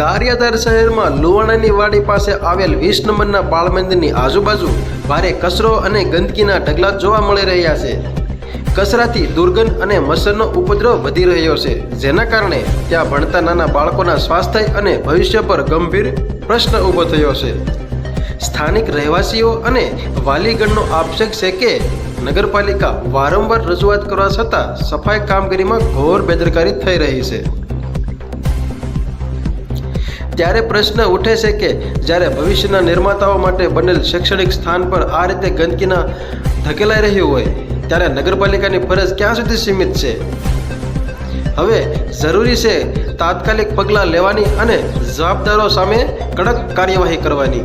ગારિયાધાર શહેરમાં લુવાણાની વાડી પાસે આવેલ વીસ નંબરના બાળ મંદિરની આજુબાજુ ભારે કચરો અને ગંદકીના ઢગલા જોવા મળી રહ્યા છે. કચરાથી દુર્ગંધ અને મચ્છરનો ઉપદ્રવ વધી રહ્યો છે, જેના કારણે ત્યાં ભણતા નાના બાળકોના સ્વાસ્થ્ય અને ભવિષ્ય પર ગંભીર પ્રશ્ન ઊભો થયો છે. સ્થાનિક રહેવાસીઓ અને વાલીગણનો આક્ષેપ છે કે નગરપાલિકા વારંવાર રજૂઆત કરવા છતાં સફાઈ કામગીરીમાં ઘોર બેદરકારી થઈ રહી છે. ત્યારે પ્રશ્ન ઉઠે છે કે જ્યારે ભવિષ્યના નિર્માતાઓ માટે બનેલ શૈક્ષણિક સ્થાન પર આ રીતે ગંદકીના ધકેલાઈ રહ્યું હોય, ત્યારે નગરપાલિકાની ફરજ ક્યાં સુધી સીમિત છે? હવે જરૂરી છે તાત્કાલિક પગલાં લેવાની અને જવાબદારો સામે કડક કાર્યવાહી કરવાની.